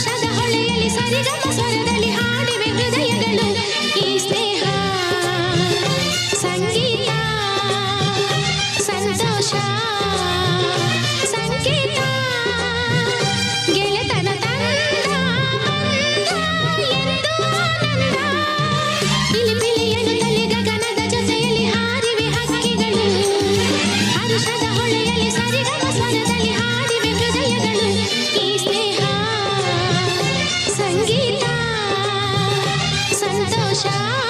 ಹರ್ಷದ ಹೊಳೆಯಲ್ಲಿ ಸರಿಗಮ ಸ್ವರದಲ್ಲಿ ಹಾಡಿವೆ ಹೃದಯಗಳು. ಈ ಸ್ನೇಹ, ಸಂಗೀತ, ಸಂತೋಷ, ಸಂಕೇತ. ಗೆಳೆತನ ತಂದ ಇಲ್ಲಿ ಪಿಲಿಯನುದಲ್ಲಿ ಗಗನದ ಜೊತೆಯಲ್ಲಿ ಹಾರಿವೆ ಹಕ್ಕಿಗಳು. ಹರ್ಷದ ಹೊಳೆಯಲ್ಲಿ ಸರಿಗಮ ಸ್ವರದಲ್ಲಿ ಹಾಡಿವೆ ಹೃದಯಗಳು. ಈ deixar.